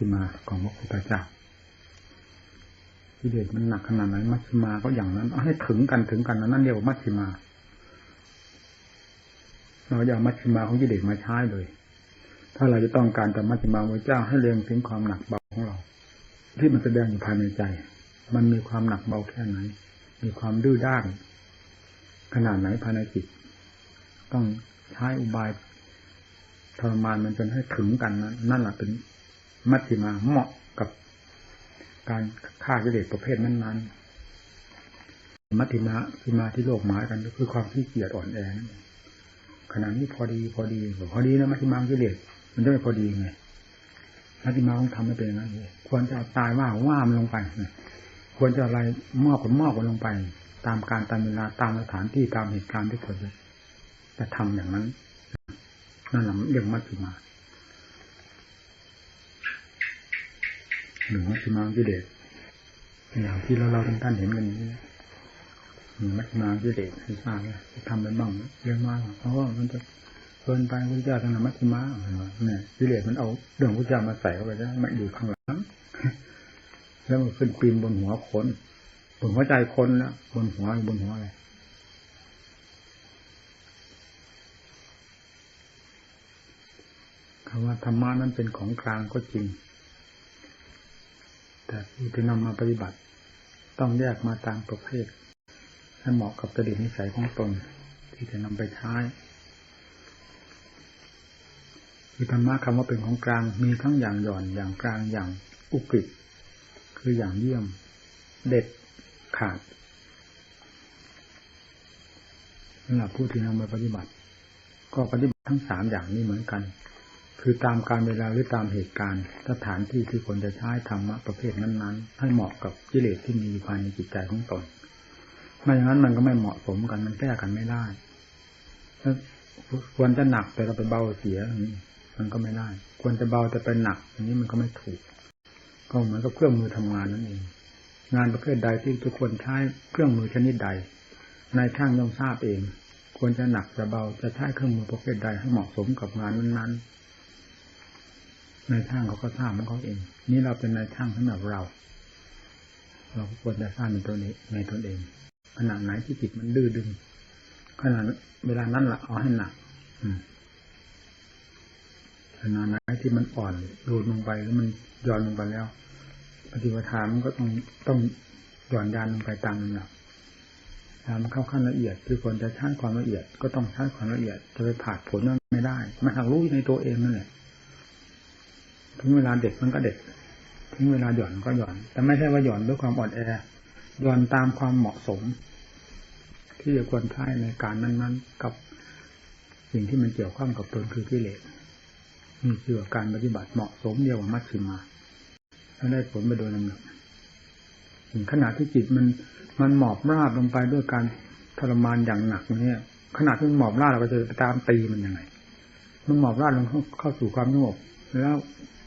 ชิมาของพระพุทธเจ้ากิเลสมันหนักขนาดไหนมัชฌิมาก็อย่างนั้นเอาให้ถึงกันถึงกันนั่นเรียกว่ามัชฌิมาเราอย่ามัชฌิมาของกิเลสมาใช้เลย ถ้าเราจะต้องการจะมัชฌิมาพระเจ้าให้เรียงถึงความหนักเบาของเรา ที่มันแสดงอยู่ภายในใจ มันมีความหนักเบาแค่ไหน มีความดื้อด้าน ขนาดไหนภายในจิต ต้องใช้อุบายทรมานมันจนให้ถึงกันนั้นนั่นแหละเป็น มัชฌิมาเหมาะกับการฆ่ากิเลสประเภทนั้นๆ มัชฌิมาทิมาที่โลกหมายกันก็คือความขี้เกียจอ่อนแอนั่นเองขณะนี้พอดีพอดีพอดีนะมัชฌิมากิเลสมันจะไม่พอดีไงมัชฌิมาต้องทำให้เป็นอย่างนั้นควรจะเอาตายว่าว่ามันลงไปควรจะอะไรมอบกับมอบกันลงไป ตามการตามเวลาตามสถานที่ตามเหตุการณ์ที่ควรจะจะทำอย่างนั้นนั่นแหละเรื่องมัชฌิมา หรือมัชฌิมากิเลสอย่างที่เราเราท่านเห็นกันนี้มีมัชฌิมากิเลสให้ทราบจะทำไปบ้างเรื่องมากเพราะว่ามันจะเกินไปพระเจ้าทางมัชฌิมาเนี่ยกิเลสมันเอาเรื่องพระเจ้ามาใส่เข้าไปแล้วมาอยู่ข้างหลังแล้วมันขึ้นปีนบนหัวคนบนหัวใจคนนะบนหัวบนหัวอะไรคำว่าธรรมะนั้นเป็นของกลางก็จริง แต่ผู้ที่นำมาปฏิบัติ ต้องแยกมาตามประเภทให้เหมาะกับจริตนิสัยของตน ที่จะนำไปใช้คือธรรมะคำว่าเป็นของกลางมีทั้งอย่างหย่อนอย่างกลางอย่างอุกฤษคืออย่างเยี่ยม เด็ดขาดสำหรับผู้ที่นำมาปฏิบัติ ก็ปฏิบัติทั้งสามอย่างนี้เหมือนกัน คือตามการเวลาหรือตามเหตุการณ์ สถานที่ที่คนจะใช้ธรรมะประเภทนั้น ๆ ให้เหมาะกับกิเลสที่มีภายในจิตใจของตนไม่อย่างนั้นมันก็ไม่เหมาะสมกันมันแก้กันไม่ได้ควรจะหนักแต่เราไปเบาเสียมันก็ไม่ได้ ควรจะเบาแต่ไปหนักอย่างนี้มันก็ไม่ถูก ก็เหมือนกับเครื่องมือทำงานนั่นเอง งานประเภทใดที่ทุกคนใช้เครื่องมือชนิดใดนายช่างย่อมทราบเอง ควรจะหนักจะเบาจะใช้เครื่องมือประเภทใดให้เหมาะสมกับงานนั้นๆ นายช่างเขาก็ทราบมันเขาเอง นี่เราเป็นนายช่างสำหรับเรา เราควรจะทราบในตัวนี้ในตนเองขณะไหนที่จิตมันดื้อดึงขณะเวลานั้นละเอาให้หนักอืมขณะไหนที่มันอ่อนรูดลงไปแล้วมันย่อนลงไปแล้วปฏิปทามันก็ต้องต้องหย่อนยานลงไปตามลำดับตามเข้าขั้นละเอียดคือคนจะใช้ความละเอียด ก็ต้องใช้ความละเอียดจะไปผ่าผลนั้นไม่ได้ มันหักรู้ในตัวเองนั่นแหละ ถึงเวลาเด็ดมันก็เด็ดถึงเวลาหย่อนก็หย่อน แต่ไม่ใช่ว่าหย่อนด้วยความอ่อนแอหย่อนตามความเหมาะสม ที่จะควรใช้ในการนั้น ๆ กับสิ่งที่มันเกี่ยวข้องกับตนคือกิเลสนี่คือการปฏิบัติเหมาะสมเดียวกับมัชฌิมาแล้วได้ผลไปโดยลำดับขณะที่จิตมันมันหมอบราบลงไปด้วยการทรมานอย่างหนักเนี่ยขณะที่มันหมอบราบเราก็จะไปตามตีมันยังไง มันหมอบราบลงเข้าสู่ความสงบ แล้ว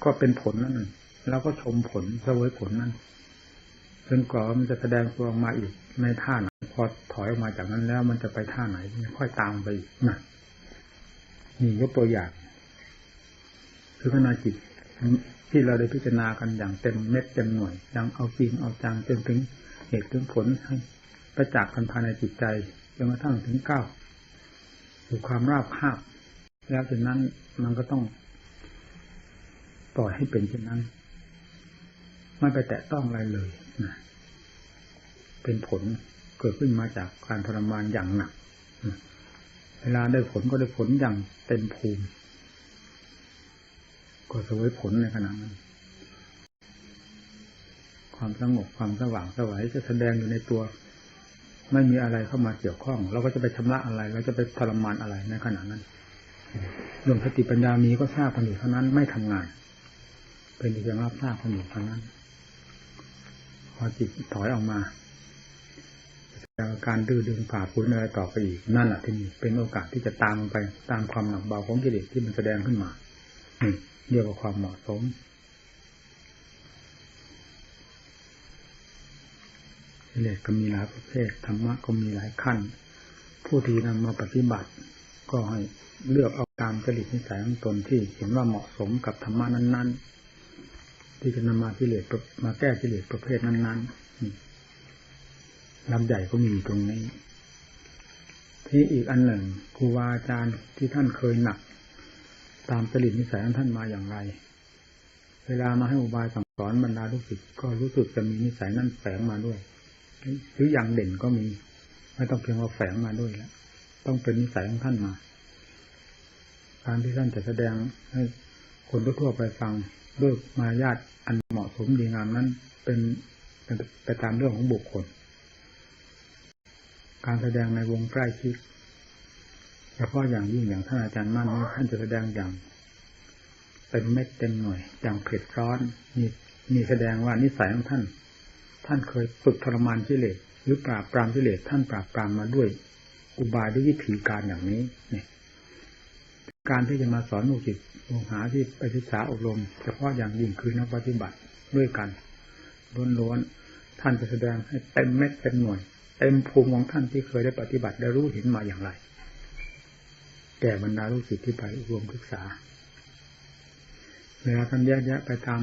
ก็เป็นผลนั่นแล้วก็ชมผลเสวยผลนั่นจนกว่ามันจะแสดงตัวออกมาอีกในท่าไหนพอถอยออกมาจากนั้นแล้ว มันจะไปท่าไหนค่อยตามไปอีกนะนี่ยกตัวอย่างคือขณะจิตที่เราได้พิจารณากันอย่างเต็มเม็ดเต็มหน่วยยังเอาจริงเอาจังจนถึงเหตุถึงผลให้ประจักษ์กันภายในจิตใจจนกระทั่งถึงเก้าสู่ความราบคาบแล้วจากนั้นมันก็ต้อง ปล่อยให้เป็นเช่นนั้น ไม่ไปแตะต้องอะไรเลยนะเป็นผลเกิดขึ้นมาจากการทรมานอย่างหนักเวลาได้ผลก็ได้ผลอย่างเต็มภูมิ ก็สวยผลในขณะนั้น ความสงบความสว่างสวัยจะแสดงอยู่ในตัว ไม่มีอะไรเข้ามาเกี่ยวข้อง เราก็จะไปชำระอะไร เราจะไปทรมานอะไรในขณะนั้นดวงสติปัญญามีก็ทราบกันอยู่เท่านั้นไม่ทำงาน เป็นเพียงรับทราบกันอยู่เท่านั้น พอจิตถอยออกมาการดื้อดึงผ่าพุ้นอะไรต่อไปอีกนั่นแหละที่นี่เป็นโอกาสที่จะตามไปตามความหนักเบาของกิเลสที่มันแสดงขึ้นมาเรียกว่าความเหมาะสมกิเลสก็มีหลายประเภทธรรมะก็มีหลายขั้น ผู้ที่นำมาปฏิบัติ ก็ให้เลือกเอาตามจริตนิสัยของตนที่เห็นว่าเหมาะสมกับธรรมะนั้น ๆ ที่จะนำมากิเลสประมาแก้กิเลสประเภทนั้นๆลำใหญ่ก็มีตรงนี้ ที่อีกอันหนึ่งครูบาอาจารย์ที่ท่านเคยหนัก ตามจริตนิสัยของท่านมาอย่างไร เวลามาให้อุบายสั่งสอนบรรดาลูกศิษย์ก็รู้สึกจะมีนิสัยนั่นแฝงมาด้วยหรืออย่างเด่นก็มี ไม่ต้องเพียงว่าแฝงมาด้วยแล้วต้องเป็นนิสัยของท่านมาการที่ท่านจะแสดงให้คนทั่วไปฟัง ด้วยมายาทอันเหมาะสมดีงามนั้น เป็นเป็นไปตามเรื่องของบุคคล การแสดงในวงใกล้ชิดเฉพาะอย่างยิ่งอย่างท่านอาจารย์มั่นท่านจะแสดงอย่างเป็นเม็ดเต็มหน่วยอย่างเผ็ดร้อนมีมีแสดงว่านิสัยของท่าน ท่านเคยฝึกทรมานกิเลสหรือปราบปรามกิเลสท่านปราบปรามมาด้วยอุบายด้วยวิธีการอย่างนี้เนี่ย การที่จะมาสอนลูกศิษย์ลูกหาที่ไปศึกษาอบรม เฉพาะอย่างยิ่งคือนักปฏิบัติด้วยกันล้วนๆท่านจะแสดงให้เต็มเม็ดเต็มหน่วย เต็มภูมิของท่านที่เคยได้ปฏิบัติได้รู้เห็นมาอย่างไรแก่บรรดาลูกศิษย์ที่ไปอบรมศึกษาเวลาท่านแยกแยะไปตาม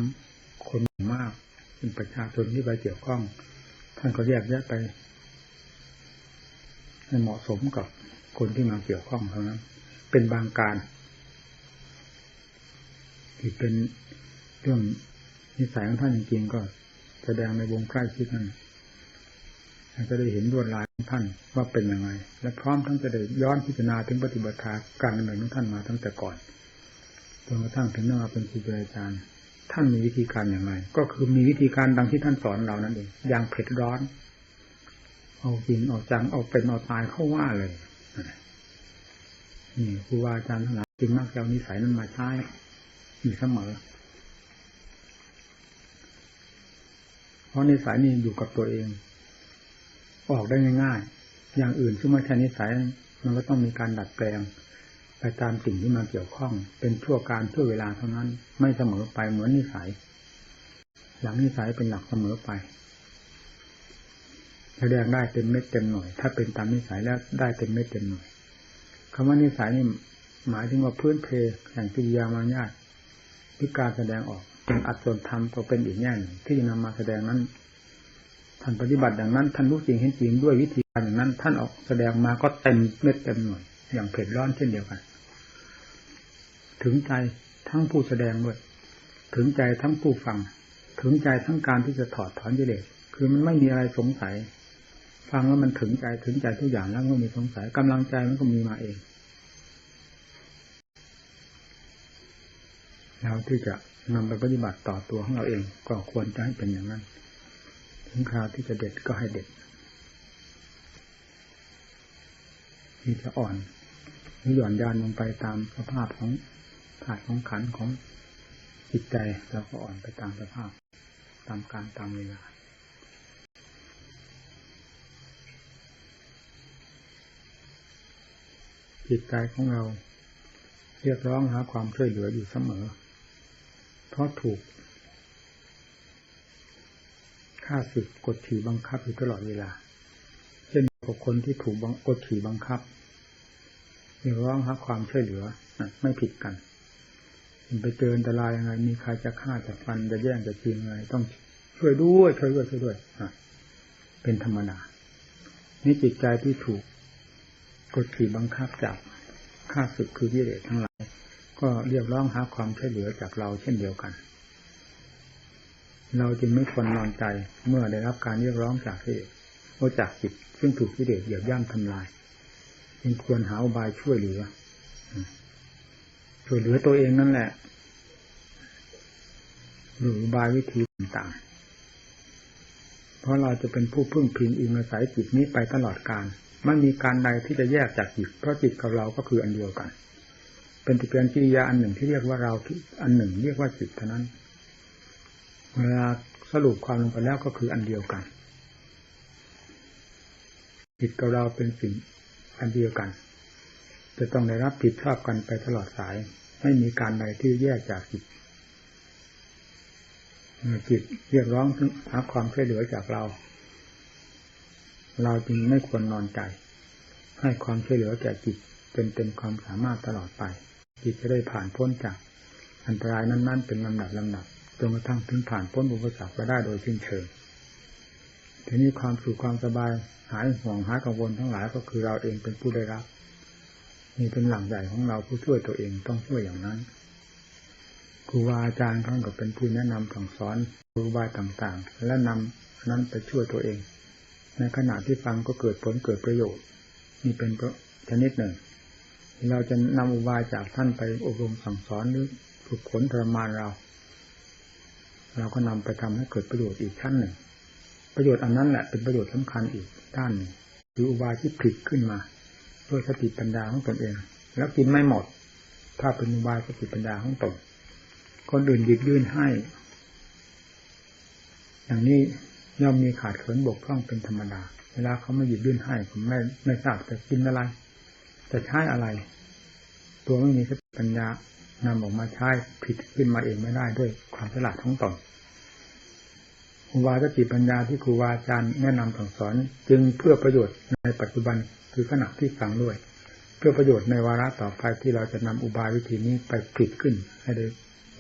คนมากเป็นประชาชนที่ไปเกี่ยวข้อง ท่านก็แยกแยะไปให้เหมาะสมกับคนที่มาเกี่ยวข้องเท่านั้น เป็นบางการที่เป็นเรื่องนิสัยของท่านจริงๆก็แสดงในวงใกล้ชิดนั้นท่นจะได้เห็นดวดลายของท่านว่าเป็นยังไง และพร้อมทั้งจะได้ย้อนพิจารณาถึงปฏิบัติการดำเนินของท่านมาตั้งแต่ก่อนจนกระทั่งถึงมาเป็นครูบาอาจารย์ ท่านมีวิธีการอย่างไร ก็คือมีวิธีการดังที่ท่านสอนเรานั่นเองอย่างเผ็ดร้อน เอาจริงเอาจังเอาเป็นเอาตายเข้าว่าเลย ครูบาอาจารย์ทั้งหลายจึงมักจะเอานิสัยนั้นมาใช้อยู่เสมอเพราะนิสัยนี่อยู่กับตัวเอง ออกได้ง่ายๆ อย่างอื่นซึ่งไม่ใช่นิสัยมันก็ต้องมีการดัดแปลง ไปตามสิ่งที่มาเกี่ยวข้อง เป็นชั่วการชั่วเวลาเท่านั้น ไม่เสมอไปเหมือนนิสัย หลังนิสัยเป็นหลักเสมอไปแสดงได้เต็มเม็ดเต็มหน่วย ถ้าเป็นตามนิสัยแล้วได้เต็มเม็ดเต็มหน่วยำว่านิสัยนี่หมายถึงว่าพื้นเพแห่งกิริยามารยาทที่การแสดงออกเป็นอัตตนธรรมก็เป็นอีกแง่หนึ่งที่จะนำมาแสดงนั้นท่านปฏิบัติอย่างนั้นท่านรู้จริงเห็นจริงด้วยวิธีการอย่างนั้น ท่านออกแสดงมาก็เต็มเม็ดเต็มหน่วยอย่างเผ็ดร้อนเช่นเดียวกัน ถึงใจทั้งผู้แสดงด้วย ถึงใจทั้งผู้ฟัง ถึงใจทั้งการที่จะถอดถอนกิเลสคือมันไม่มีอะไรสงสัย ฟังแล้วมันถึงใจถึงใจทุกอย่างแล้วก็มีสงสัยกำลังใจมันก็มีมาเอง แล้วที่จะนำไปปฏิบัติต่อตัวของเราเองก็ควรจะให้เป็นอย่างนั้น ถึงคราวที่จะเด็ดก็ให้เด็ดที่จะอ่อนหรือหย่อนยานลงไปตามสภาพของถาดของขันของจิตใจเราก็อ่อนไปตามสภาพ ตามการตามเวลาจิตใจของเรา เรียกร้องหาความช่วยเหลืออยู่เสมอ เพราะถูกฆ่าศึกกดขี่บังคับอยู่ตลอดเวลา เช่นกับคนที่ถูกกดขี่บังคับเรียกร้องหาความช่วยเหลือไม่ผิดกันไปเจออันตรายยังไง มีใครจะฆ่าจะฟันจะแย่งจะชิงอะไรต้องช่วยด้วยช่วยด้วยช่วยด้วยเป็นธรรมดานี่จิตใจที่ถูกกดขี่บังคับจากข้าศึกคือวิเลศทั้งหลาย ก็เรียกร้องหาความช่วยเหลือจากเราเช่นเดียวกัน เราจึงไม่ควรนอนใจเมื่อได้รับการเรียกร้องจากวิเลศโอจากจิตซึ่งถูกวิเลศเหยียบย่ำทำลายจึงควรหาอุบายช่วยเหลือช่วยเหลือตัวเองนั่นแหละหรืออุบายวิธีต่างๆ เพราะเราจะเป็นผู้พึ่งพิงอิงอาศัยจิตนี้ไปตลอดกาลไม่มีการใดที่จะแยกจากจิตเพราะจิตกับเราก็คืออันเดียวกัน เป็นติเปียนกิริยาอันหนึ่งที่เรียกว่าเราอันหนึ่ง เรียกว่าจิตเท่านั้น เวลาสรุปความลงไปแล้วก็คืออันเดียวกันจิตกับเราเป็นสิ่งอันเดียวกัน จะต้องได้รับผิดชอบกันไปตลอดสาย ไม่มีการใดที่แยกจากจิตจิตเรียกร้องหาความช่วยเหลือจากเรา เราจึงไม่ควรนอนใจ ให้ความช่วยเหลือแก่จิตเป็นเต็มความสามารถตลอดไป จิตจะได้ผ่านพ้นจากอันตรายนั้น ๆ เป็นลำดับลำดับจนกระทั่งถึงผ่านพ้นอุปสรรคไปได้โดยสิ้นเชิงทีนี้ความสุขความสบายหายห่วงหายกังวลทั้งหลายก็คือเราเองเป็นผู้ได้รับนี่เป็นหลังใหญ่ของเราผู้ช่วยตัวเองต้องช่วยอย่างนั้นครูบาอาจารย์ท่านก็เป็นผู้แนะนำสั่งสอนครูบาต่างๆ และนำนั้นไปช่วยตัวเอง ในขณะที่ฟังก็เกิดผลเกิดประโยชน์นี่เป็นชนิดหนึ่ง เราจะนำอุบายจากท่านไปอบรมสั่งสอนหรือฝึกฝนทรมานเรา เราก็นำไปทำให้เกิดประโยชน์อีกชั้นหนึ่ง ประโยชน์อันนั้นแหละเป็นประโยชน์สำคัญอีกด้านหนึ่งคืออุบายที่ผลิตขึ้นมาด้วยสติปัญญาของตนเอง แล้วกินไม่หมด ถ้าเป็นอุบายสติปัญญาของตนคนอื่นหยิบยื่นให้ อย่างนี้ย่อมมีขาดเขินบกพร่องเป็นธรรมดา เวลาเขาไม่หยิบยื่นให้ผมไม่ไม่ทราบจะกินอะไร จะใช้อะไร ตัวไม่มีสติปัญญานำออกมาใช้ผิดขึ้นมาเองไม่ได้ด้วยความฉลาดของตนครูบาสติปัญญาที่ครูบาอาจารย์แนะนำสั่งสอน จึงเพื่อประโยชน์ในปัจจุบันคือขณะที่ฟังด้วย เพื่อประโยชน์ในวาระต่อไปที่เราจะนำอุบายวิธีนี้ไปผลิตขึ้น ให้ได้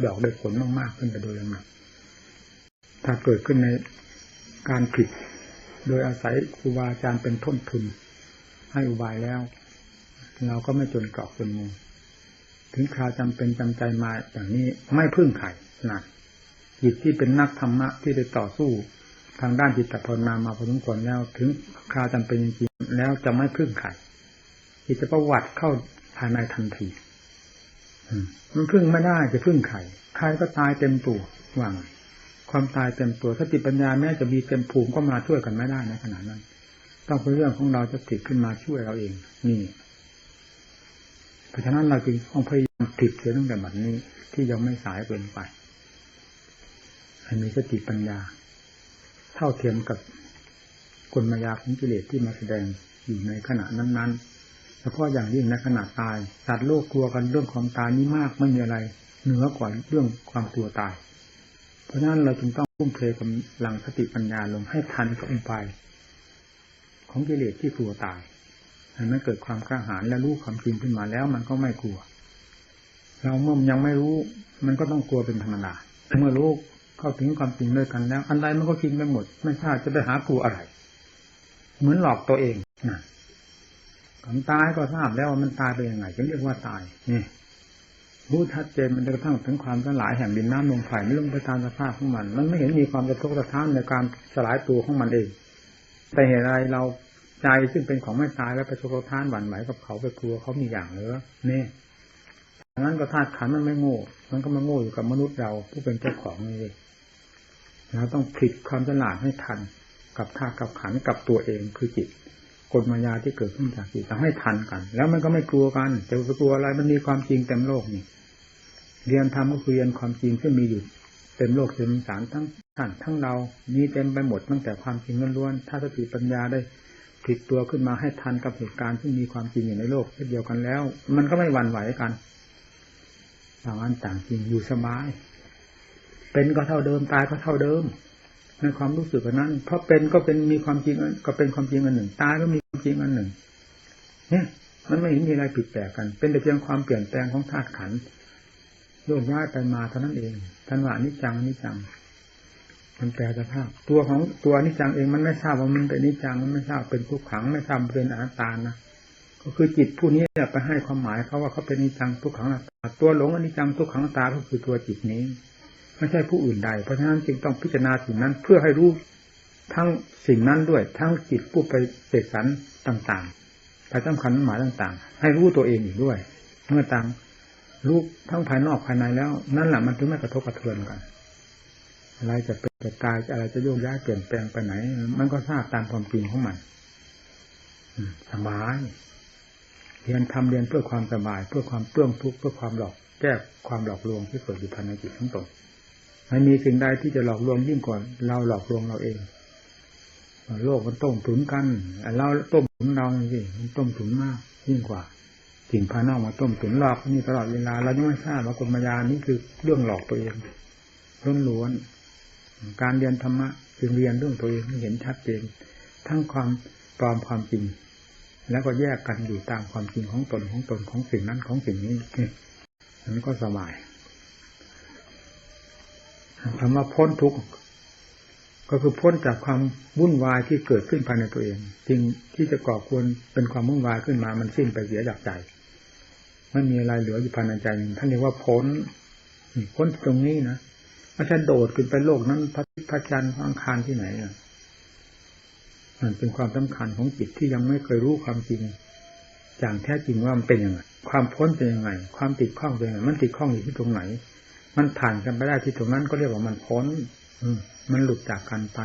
ดอกได้ผลมากๆขึ้นไปโดยลำดับถ้าเกิดขึ้นในการผิด โดยอาศัยครูบาอาจารย์เป็นต้นทุนให้อุบายแล้ว เราก็ไม่จนเกาะจนมุงถึงคราวจำเป็นจำใจมาอย่างนี้ไม่พึ่งไข่นะจิตที่เป็นนักธรรมะที่ได้ต่อสู้ทางด้านจิตภาวนามาพอสมควรแล้ว ถึงคราวจำเป็นจริงๆแล้วจะไม่พึ่งไข่จิตจะประวัติเข้าภายในทันทีมันพึ่งไม่ได้จะพึ่งไข่ใครก็ตายเต็มตัวว่างความตายเต็มตัวสติปัญญาแม้จะมีเต็มภูมิก็มาช่วยกันไม่ได้ในขณะนั้น ต้องเป็นเรื่องของเราจะติดขึ้นมาช่วยเราเอง นี่ เพราะฉะนั้นเราจึงต้องพยายามติดเสียตั้งแต่บัดนี้ที่ยังไม่สายเกินไปให้มีสติปัญญา เท่าเทียมกับกลมายาของกิเลสที่มาแสดงอยู่ในขณะนั้นๆเฉพาะอย่างยิ่งในขณะตายสัตว์โลกกลัวกันเรื่องความตายนี้มากไม่มีอะไรเหนือกว่าเรื่องความกลัวตาย เพราะฉะนั้นเราจึงต้องพุ่มเทกำลังสติปัญญาลงให้ทันกับอุบายของกิเลสที่กลัวตาย มันเกิดความกล้าหาญและรู้ความจริงขึ้นมาแล้ว มันก็ไม่กลัว เราเมื่อยังไม่รู้ มันก็ต้องกลัวเป็นธรรมดาเมื่อรู้เข้าถึงความจริงด้วยกันแล้วอันใดมันก็จริงไปหมด ไม่ทราบจะไปหากลัวอะไร เหมือนหลอกตัวเองนะความตายก็ทราบแล้วว่ามันตายไปยังไงจะเรียกว่าตายนี่รู้ชัดเจนมันกระทั่งถึงความสลายแห่งดินน้ำลมไฟไม่ลงไปตามสภาพของมัน มันไม่เห็นมีความกระทบกระทั่งในการสลายตัวของมันเอง แต่เหตุไรเรา ใจซึ่งเป็นของไม่ตายแล้วไปโชกทานหวั่นไหวกับเขาไปกลัวเขามีอย่างเหรอเนี่ยนั้นก็ธาตุขันมันไม่โง่ มันก็มาโง่อยู่กับมนุษย์เราผู้เป็นเจ้าของนี่เองเราต้องผลิตความฉลาดให้ทัน กับธาตุกับขันกับตัวเองคือจิตกฎมายาที่เกิดขึ้นจากจิตทำให้ทันกัน แล้วมันก็ไม่กลัวกันจะไปกลัวอะไรมันมีความจริงเต็มโลกนี่เรียนธรรมก็คือเรียนความจริงที่มีอยู่เต็มโลกเต็มสารทั้งท่านทั้งเรามีเต็มไปหมดตั้งแต่ความจริงล้วนๆถ้าสติปัญญาได้ ผิดตัวขึ้นมาให้ทันกับเหตุการณ์ที่มีความจริงอยู่ในโลกเช่นเดียวกันแล้ว มันก็ไม่หวั่นไหวกันต่างอันต่างจริงอยู่สบาย เป็นก็เท่าเดิมตายก็เท่าเดิมในความรู้สึกนั้น เพราะเป็นก็เป็นมีความจริงก็เป็นความจริงอันหนึ่ง ตายก็มีความจริงอันหนึ่ง เนี่ย มันไม่เห็นมีอะไรผิดแปลกกัน เป็นแต่เพียงความเปลี่ยนแปลงของธาตุขันธ์โยกย้ายไปมาเท่านั้นเองท่านว่านิจังนิจัง มันแปลสภาพ ตัวของตัวนิจังเองมันไม่ทราบว่ามันเป็นนิจังมันไม่ทราบเป็นทุกขังไม่ทราบเป็นอนัตตานะก็คือจิตผู้นี้ไปให้ความหมายเขาว่าเขาเป็นนิจังทุกขังอนัตตาตัวหลงอนิจังทุกขังอนัตตาก็คือตัวจิตนี้ไม่ใช่ผู้อื่นใด เพราะฉะนั้นจึงต้องพิจารณาสิ่งนั้นเพื่อให้รู้ทั้งสิ่งนั้นด้วย ทั้งจิตผู้ไปเสกสรรต่างๆไปสำคัญหมายต่าง ๆ ให้รู้ตัวเองอีกด้วยเมื่อต่างรู้ทั้งภายนอกภายในแล้ว นั่นแหละมันถึงไม่กระทบกระเทือนกันอะไรจะเป็น จะตายอะไรจะโยกย้ายเปลี่ยนแปลงไปไหน มันก็ทราบตามความจริงของมันสบายเรียนทำเรียนเพื่อความสบาย เพื่อความเปื้องทุกข์เพื่อความหลอกแก้ความหลอกลวงที่เกิดอยู่ภายในจิตทั้งตนไม่มีสิ่งใดที่จะหลอกลวงยิ่งกว่าเราหลอกลวงเราเอง โลกมันต้มถุนกันเราต้มถุนเราสิมันต้มถุนมาก ยิ่งกว่าสิ่งภายนอกมาต้มถุนหลอกนี่ตลอดเวลาเรายังไม่ทราบว่ากลมายานี่คือเรื่องหลอกตัวเองล้วนๆ การเรียนธรรมะจึงเรียนเรื่องตัวเองให้เห็นชัดเจนทั้งความปลอมความจริง แล้วก็แยกกันอยู่ตามความจริงของตนของตนของสิ่งนั้นของสิ่งนี้อันนี้ก็สบายคำว่าพ้นทุกข์ก็คือพ้นจากความวุ่นวายที่เกิดขึ้นภายในตัวเองจริงที่จะก่อควรเป็นความวุ่นวายขึ้นมามันสิ้นไปเสียจากใจไม่มีอะไรเหลืออยู่ภายในใจท่านเรียกว่าพ้นพ้นตรงนี้นะ ไม่ใช่โดดขึ้นไปโลกนั้นพระพระจันทร์พังคารที่ไหนอะมันเป็นความสำคัญของจิตที่ยังไม่เคยรู้ความจริงอย่างแท้จริงว่ามันเป็นยังไง ความพ้นเป็นยังไง ความติดข้องเป็นยังไง มันติดข้องอยู่ที่ตรงไหน มันผ่านกันไปได้ที่ตรงนั้นก็เรียกว่ามันพ้น อืมมันหลุดจากกันไป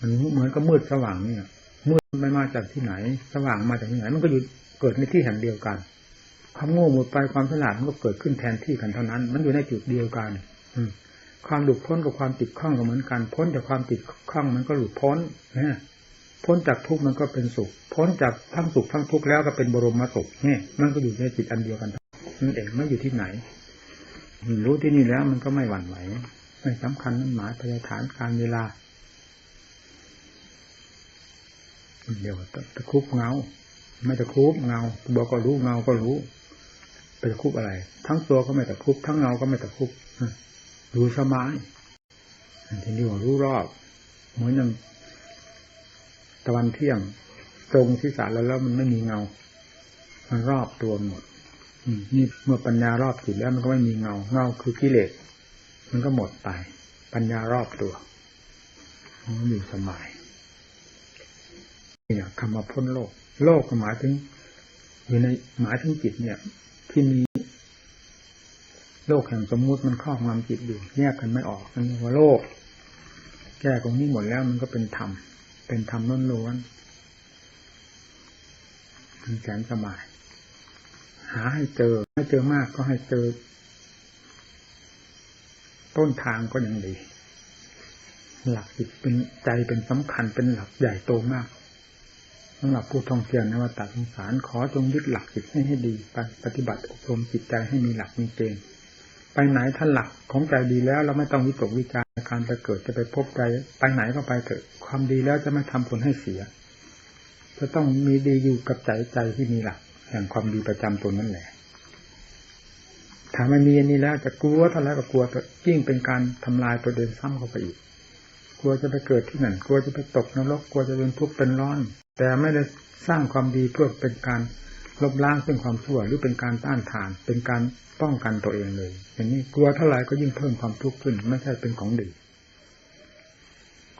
มันเหมือนกับมืดสว่างเนี่ยมืดมันมาจากที่ไหน สว่างมาจากที่ไหน มันก็อยู่เกิดในที่แห่งเดียวกัน ความโง่หมดไปความฉลาดมันก็เกิดขึ้นแทนที่กันเท่านั้น มันอยู่ในจุดเดียวกัน อืความหลุดพ้นกับความติดข้องก็เหมือนกัน พ้นจากความติดข้องมันก็หลุดพ้นนะพ้นจากทุกข์มันก็เป็นสุข พ้นจากทั้งสุขทั้งทุกข์แล้วก็เป็นบรมสุขเนี่ยมันก็อยู่ในจิตอันเดียวกันนั่นเองไม่อยู่ที่ไหน รู้ที่นี่แล้วมันก็ไม่หวั่นไหวไม่สำคัญนั่นหมายพยาฐานการเวลาเดี๋ยวตะคุบเงา ไม่ตะคุบเงาบอกก็รู้เงาก็รู้ ไปตะคุบอะไร ทั้งตัวก็ไม่ตะคุบทั้งเงาก็ไม่ตะคุบดูสบายทีนี้ว่ารู้รอบเหมือนอย่างตะวันเที่ยงตรงที่สารแล้วแล้วมันไม่มีเงา มันรอบตัวหมดนี่เมื่อปัญญารอบจิตแล้วมันก็ไม่มีเงา เงาคือกิเลสมันก็หมดไป ปัญญารอบตัวมันอยู่สบายเนี่ยคำว่าพ้นโลก โลกหมายถึง อยู่ในหมายถึงจิตเนี่ย ที่มี โลกแห่งสมมุติมันครอบงำจิตอยู่แยกกันไม่ออกนั่นว่าโลก แก้ตรงนี้หมดแล้วมันก็เป็นธรรมเป็นธรรมล้วนๆเป็นแสนสบาย หาให้เจอไม่เจอมากก็ให้เจอ ต้นทางก็ยังดี หลักจิตเป็นใจเป็นสำคัญเป็นหลักใหญ่โตมาก สำหรับผู้ท่องเที่ยวในวัฏสงสารขอจงยึดหลักจิตให้ให้ดีไปปฏิบัติอบรมจิตใจให้มีหลักมีเกณฑ์ไปไหนท่านหลักของใจดีแล้วเราไม่ต้องวิตกวิจารการไปเกิดจะไปพบใจไปไหนก็ไปเถอะความดีแล้วจะไม่ทำผลให้เสีย จะต้องมีดีอยู่กับใจใจที่มีหลักแห่งความดีประจำตนนั่นแหละถ้าไม่มีอันนี้แล้วจะกลัวเท่าไรก็กลัวยิ่งเป็นการทำลายตัวเดินซ้ำเข้าไปอีก กลัวจะไปเกิดที่นั่นกลัวจะไปตกนรกกลัวจะเป็นทุกข์เป็นร้อน แต่ไม่ได้สร้างความดีเพื่อเป็นการลบล้างซึ่งความชั่วหรือเป็นการต้านทาน เป็นการป้องกันตัวเองเลย อย่างนี้กลัวเท่าไหร่ก็ยิ่งเพิ่มความทุกข์ขึ้น ไม่ใช่เป็นของดี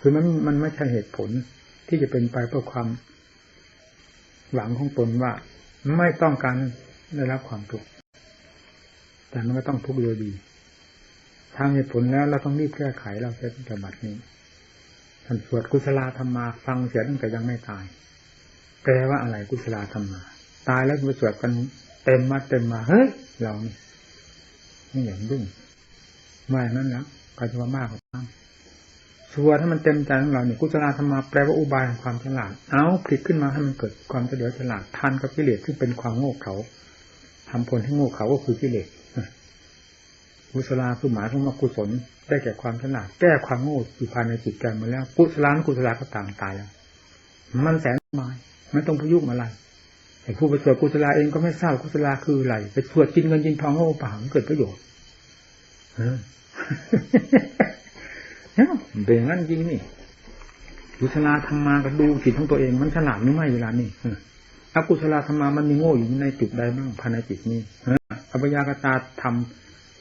คือมันมันไม่ใช่เหตุผลที่จะเป็นไปเพื่อความหวังของตนว่า ไม่ต้องการได้รับความทุกข์แต่มันก็ต้องทุกข์โดยดี ทางเหตุผลแล้วเราต้องรีบแก้ไขเราเสร็จจากบัดนี้ท่านสวดกุศลธรรมาฟังเสียตั้งแต่ยังไม่ตาย แปลว่าอะไรกุศลธรรมา ตายแล้วไปสวดกันเต็มมาเต็มมาเฮ้ยเราไม่อย่างรุ่งไม่นั้นแล้วก็จะว่ามากกว่านั้นสวดให้มันเต็มใจของเราเนี่ยกุศลธรรมาแปลว่าอุบายของความฉลาด เอาผลิตขึ้นมาให้มันเกิดความเฉลียวฉลาดทันกับกิเลสซึ่งเป็นความโง่เขาทำผลให้โง่เขาก็คือกิเลสกุศลาคือหมายถึงว่ากุศลได้แก่ความฉลาดแก้ความโง่อยู่ภายในจิตใจมาแล้ว กุศลานกุศลาก็ต่างตายแล้วมันแสนมาย ไม่ต้องพยุกอะไรไอ้ผู้ไปสวดกุศลาเองก็ไม่ทราบกุศลาคืออะไรไปสวดกินเงินกินทองโง่เปล่ามันเกิดประโยชน์เป็นงั้นจริงนี่กุศลาธรรมาก็ดูจิตของตัวเองมันฉลาดหรือไม่เวลานี่อกุศลธรรมามันมีโง่อยู่ในจุดใดบ้างภายในจิตนี้อัปยากตาธรรม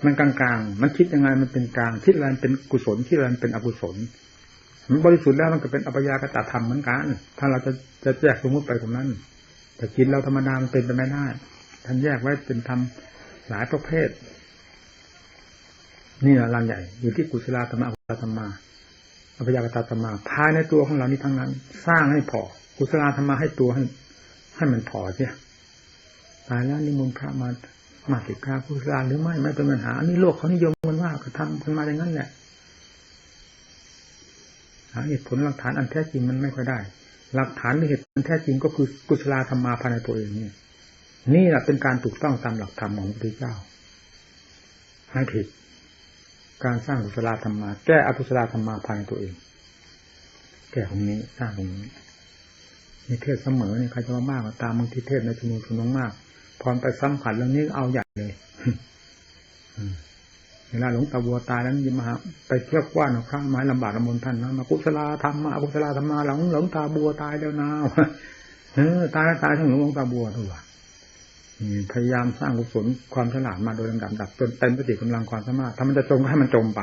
มันกลางๆ มันคิดยังไงมันเป็นกลาง คิดอะไรเป็นกุศล คิดอะไรเป็นอกุศล มันบริสุทธิ์แล้วมันก็เป็นอัปยากตธรรมเหมือนกัน ถ้าเราจะจะแยกสมมติไปตรงนั้น แต่คิดเราธรรมดามันเป็นไปไม่ได้ท่านแยกไว้เป็นธรรมหลายประเภท นี่แหละลานใหญ่ อยู่ที่กุศลธรรมะกุศลธรรมาอัปยากตธรรมาภายในตัวของเรานี้ทั้งนั้น สร้างให้พอ กุศลธรรมะให้ตัวให้ให้มันพอเสียตายแล้วนิมนต์พระมามาติกากุศลหรือไม่ไม่เป็นปัญหาอันนี้โลกเขานิยมกันว่าเขาทำกันมาอย่างนั้นแหละ หาเหตุผลหลักฐานอันแท้จริงมันไม่ค่อยได้ หลักฐานหรือเหตุผลแท้จริงก็คือกุศลธรรมาภายในตัวเองนี่นี่แหละเป็นการถูกต้องตามหลักธรรมของพระพุทธเจ้าให้ผิด การสร้างกุศลธรรมาแก้อกุศลธรรมาภายในตัวเอง แก้ตรงนี้สร้างตรงนี้นี่เทศเสมอเนี่ยใครจะมามากตามบางทีเทศในชุมนุมชุมนุมมากพอไปสัมผัสเรื่องนี้เอาใหญ่เลย วลาหลวงตาบัวตายแล้วยิมมาไปเที่ยวกว้านพระไม้ลำบากลำบนท่านนะมากุศลาธรรมมากุศลาธรรมาหลวงหลวงตาบัวตายแล้วนะเออตายแล้วตายทั้งหลวงตาบัวตัวพยายามสร้างกุศลความฉลาดมาโดยลำดับดับจนเต็มสติกำลังความสามารถถ้ามันจะจมก็ให้มันจมไป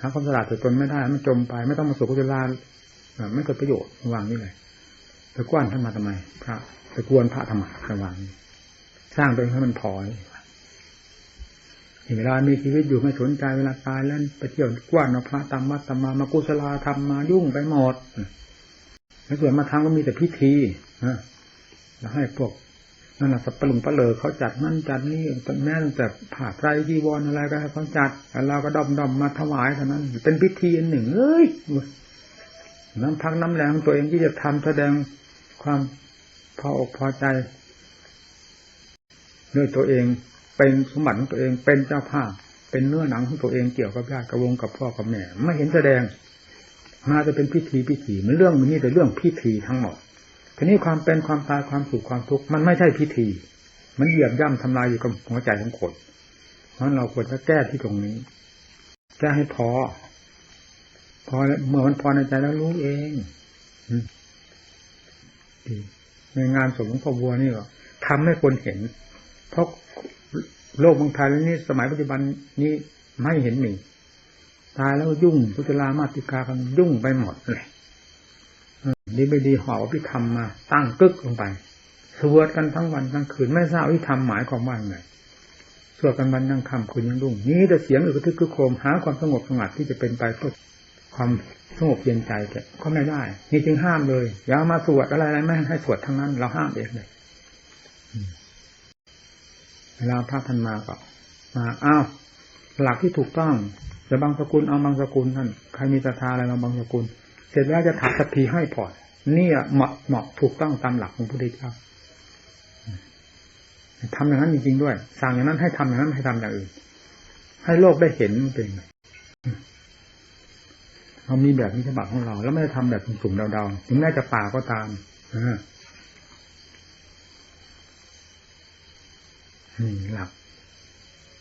หาความฉลาดแต่ตนไม่ได้มันจมไป ไม่ต้องมาสู่กุศลาไม่เกิดประโยชน์วางนี่เลยตะกวนท่านมาทำไมพระตะกวนพระทำไมระวังสร้างตัวให้มันพอ เวลามีชีวิตอยู่ไม่สนใจเวลาตายแล้วไปเที่ยวกว้านเอาพระตามวัดตามมามากุศลาทำมายุ่งไปหมดแล้วส่วนมาทำก็มีแต่พิธีนะแล้วให้พวกนั่นแหละสับปะลุงปะเลอเขาจัดนั่นจัดนี่แม่แต่ผ่าไตรจีวรอะไรก็ให้เขาจัดแล้วเราก็ดอมดอมมาถวายเท่านั้น เป็นพิธีอันหนึ่งเอ้ยน้ำพักน้ำแรงตัวเองที่จะทำแสดงความพออกพอใจด้วยตัวเอง เป็นสมบัติของตัวเองเป็นเจ้าภาพ เป็นเนื้อหนังของตัวเองเกี่ยวกับญาติกับวงกับพ่อกับแม่ไม่เห็นแสดง มาจะเป็นพิธีพิธีมันเรื่องมันนี่แต่เรื่องพิธีทั้งหมดทีนี้ความเป็นความตายความสุขความทุกข์มันไม่ใช่พิธี มันเหยียบย่ำทำลายอยู่กับหัวใจของคนเพราะเราควรจะแก้ที่ตรงนี้แก้ให้พอ พอเมื่อมันพอในใจแล้วรู้เองในงานศพหลวงพ่อบัวนี่ก็ทำให้คนเห็น เพราะ โลกบางไทยนี้สมัยปัจจุบันนี้ไม่เห็นมีตายแล้วยุ่งพุทธลามาติกากันยุ่งไปหมดเลยดีไม่ดีหอบพิธรรมมา ตั้งกึกลงไป สวดกันทั้งวันทั้งคืน ไม่ทราบวิธรรมหมายความว่าไงสวดกันวันนั่งคำคืนยังรุ่ง นี้แต่เสียงอึกทึกคึกโคมหาความสงบสงัดที่จะเป็นไปเพื่อความสงบเย็นใจแกก็ไม่ได้ นี่จึงห้ามเลยอย่ามาสวดอะไรอะไรไม่ให้สวดทั้งนั้น เราห้ามเองเลย วลาพระท่านมาก็มาอ้าวหลักที่ถูกต้องจะบางสกุลเอาบางสกุลท่านใครมีศรัทธาอะไรมาบางสกุล เสร็จแล้วจะถามสักทีให้พอนี่เหมาะเหมาะถูกต้องตามหลักของพระพุทธเจ้าทำอย่างนั้นจริงๆด้วย สั่งอย่างนั้นให้ทำอย่างนั้นให้ทำอย่างอื่น ให้โลกได้เห็นเป็นเรามีแบบนี้ฉบับของเรา แล้วไม่ได้ทำแบบสุ่มๆเดาๆถึงแม้จะป่าก็ตาม นี่หลัก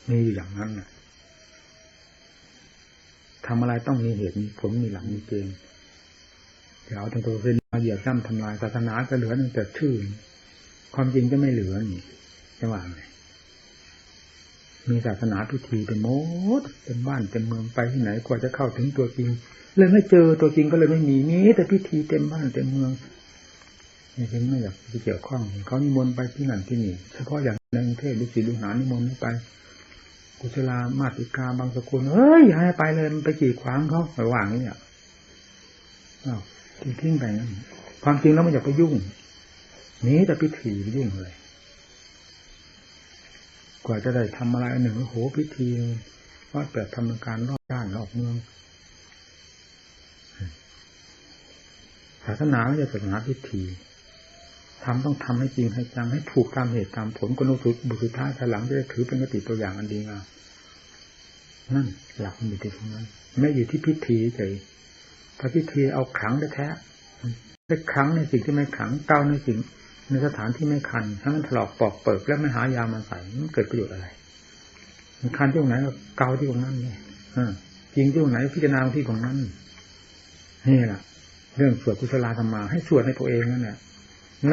มีอยู่อย่างนั้นนะทำอะไรต้องมีเหตุมีผลมีหลักมีเกณฑ์เดี๋ยวทั้งตัวเป็นมาเหยียบย่ำทำลายศาสนาจะเหลือแต่ชื่อ ความจริงจะไม่เหลือนี่จะว่าไงมีศาสนาพิธีเป็นโมดเป็นบ้านเป็นเมืองไปที่ไหนกว่าจะเข้าถึงตัวจริงเลยไม่เจอตัวจริงก็เลยไม่มีมีแต่พิธีเต็มบ้านเต็มเมือง นี่ถึงไม่อยากไปเกี่ยวข้องเขานิมนต์ไปที่นั่นที่นี่เฉพาะอย่างในกรุงเทพดิสิลูกหานิมนต์ไป กุศลามาติกาบางสกุลเฮ้ยให้ไปเลยมันไปจีดขวางเขาระหว่างนี้อะอ้าวทิ้งไปนั่นความจริงแล้วไม่อยากไปยุ่งนี้แต่พิธีไปยุ่งเลยกว่าจะได้ทำอะไรหนึ่งโหพิธีว่าเปิดทำการรอบด้านรอบเมืองศาสนาไม่ใช่ศาสนาพิธี ทำต้องทำให้จริงให้จังให้ถูกตามเหตุตามผลกนุสุดบุตรท้ายภายหลังจะได้ถือเป็นกติตัวอย่างอันดีงามนั่นหลักมันอยู่ที่ตรงนั้นไม่อยู่ที่พิธีเฉยถ้าพิธีเอาขังได้แท้ไปขังในสิ่งที่ไม่ขังเก้าในสิ่งในสถานที่ไม่คันถ้ามันถลอกปอกเปิดแล้วไม่หายามาใส่มันเกิดประโยชน์อะไรมันคันที่ตรงไหนก็เกาที่ตรงนั้นนี่จริงที่ตรงไหนพิจารณาที่ตรงนั้นนี่แหละเรื่องสวดกุศลธรรมาให้สวดในตัวเองนั่นแหละ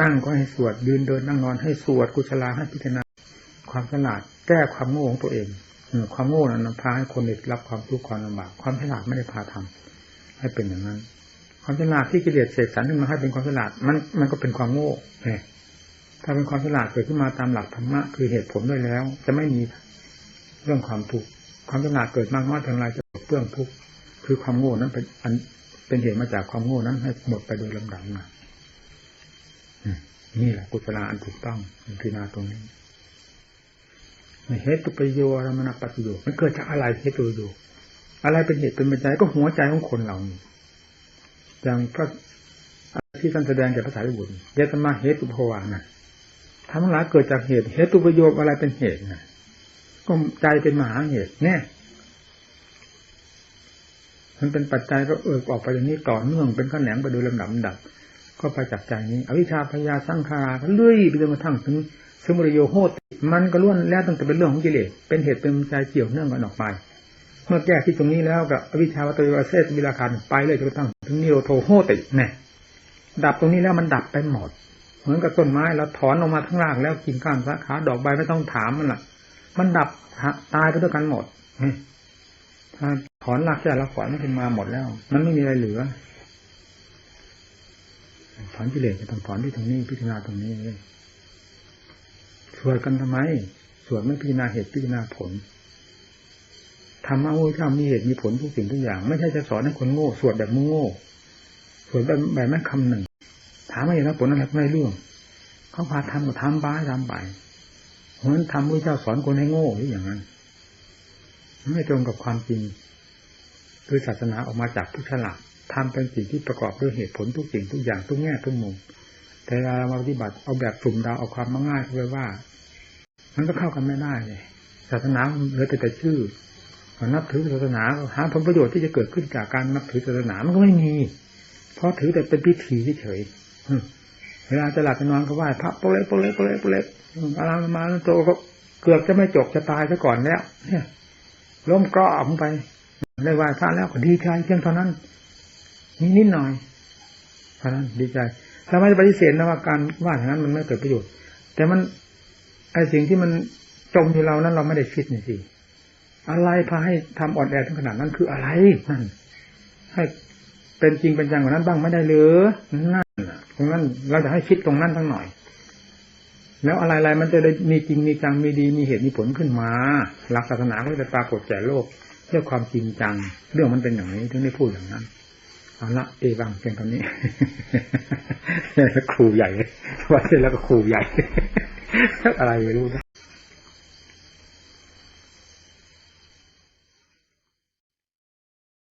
นั่งก็ให้สวดยืนเดินนั่งนอนให้สวดกุศลาให้พิจารณาความฉลาดแก้ความโง่ของตัวเองความโง่นั้นพาให้คนได้รับความทุกข์ความลำบากความฉลาดไม่ได้พาทำให้เป็นอย่างนั้น ความฉลาดที่กิเลสเสกสรรขึ้นมาให้เป็นความฉลาดมันมันก็เป็นความโง่เลยถ้าเป็นความฉลาดเกิดขึ้นมาตามหลักธรรมะคือเหตุผลด้วยแล้ว จะไม่มีเรื่องความทุกข์ความฉลาดเกิดมากน้อยเพียงไรจะเปื้องทุกข์คือความโง่นั้นเป็นอันเป็นเหตุมาจากความโง่นั้นให้หมดไปโดยลำดับมา นี่แหละกุศลาอันถูกต้องพิจารณาตรงนี้เหตุตุปโยชน์รมณปัจโยมันเกิดจากอะไรเหตุตุปโยอะไรเป็นเหตุเป็นปัจจัยก็หัวใจของคนเราอย่างพระที่ท่านแสดงแก่ภาษาญี่ปุ่นเยตมาเหตุภวานะทั้งหลายเกิดจากเหตุเหตุตุปโยชน์อะไรเป็นเหตุนะก็ใจเป็นมหาเหตุแน่มันเป็นปัจจัยก็เอิกออกไปอย่างนี้ต่อเนื่องเป็นข้อแหนงไปโดยลำดับดับ ก็ไปจากใจนี้ อวิชชาพยาสร้างคาก็เลื่อยไปจนกระทั่งถึงสมุริโยโหติมันก็ล้วนแล้วตั้งแต่เป็นเรื่องของกิเลสเป็นเหตุเป็นปัจเกี่ยวเนื่องกันออกไป เมื่อแก้ที่ตรงนี้แล้วกับอวิชชาวัตวาเซสวิราคารไปเลยจนกระทั่งถึงนิโรโทโหติเนี่ยดับตรงนี้แล้วมันดับไปหมด เหมือนกับต้นไม้เราถอนออกมาทั้งรากแล้วกิ่งก้านสาขาดอกใบไม่ต้องถามมันละมันดับตายไปด้วยกันหมดถ้าถอนรากแค่ละขวานมันขึ้นมาหมดแล้ว มันไม่มีอะไรเหลือ อนกิเลสจะต้องถอนที่ตรงนี้พิจารณาตรงนี้เลยสวดกันทำไมสวดไม่พิจารณาเหตุพิจารณาผลธรรมะพระเจ้ามีเหตุมีผลทุกสิ่งทุกอย่าง ไม่ใช่จะสอนให้คนโง่สวดแบบโง่สวดแบบแบบไม่คำหนึ่ง ถามว่าอย่างนั้นผลอะไรไม่รู้เขาพาทำก็ทำบ้าทำไปเพราะฉะนั้นทำพระเจ้าสอนคนให้โง่หรืออย่างนั้นไม่ตรงกับความจริงคือศาสนาออกมาจากผู้ฉลาด ทำเป็นสิ่งที่ประกอบด้วยเหตุผลทุกสิ่งทุกอย่างทุกแง่ทุกมุม แต่เวลาเรามาปฏิบัติเอาแบบสุ่มดาวเอาความมาง่ายเลยว่า มันก็เข้ากันไม่ได้เลยศาสนาเหลือแต่แต่ชื่อนับถือศาสนาหาผลประโยชน์ที่จะเกิดขึ้นจากการนับถือศาสนามันก็ไม่มี เพราะถือแต่เป็นพิธีเฉยเวลาจะหลับจะนอนก็ไหว้พระโปเล็กโปเล็กโปเล็กโปเล็กอารามาโตก็เกือบจะไม่จบจะตายซะก่อนแล้วเนี่ยล้มกรอบไปได้ไหว้พระแล้วก็ดีใจเพียงเท่านั้น นิดนิดหน่อยเท่าะนั้นดีใจเราไม่ปฏิเสธนะว่าการว่าอย่างนั้นมันไม่เกิดประโยชน์ แต่มันไอสิ่งที่มันจมอยู่เรานั้นเราไม่ได้คิดนี่สิอะไรพาให้ทำอ่อนแอถึงขนาดนั้นคืออะไรนั่นให้เป็นจริงเป็นจังกว่านั้นบ้างไม่ได้หรือนั่นตรงนั้นเราจะให้คิดตรงนั้นทั้งหน่อย แล้วอะไรๆมันจะได้มีจริงมีจังมีดีมีเหตุมีผลขึ้นมา หลักศาสนาก็จะปรากฏแก่โลกด้วยความจริงจัง เรื่องมันเป็นอย่างนี้ถึงได้พูดอย่างนั้น เอาละเอวังเพียงเท่านี้ครูใหญ่ว่าเสร็จแล้วก็ครูใหญ่ อะไรไม่รู้นะ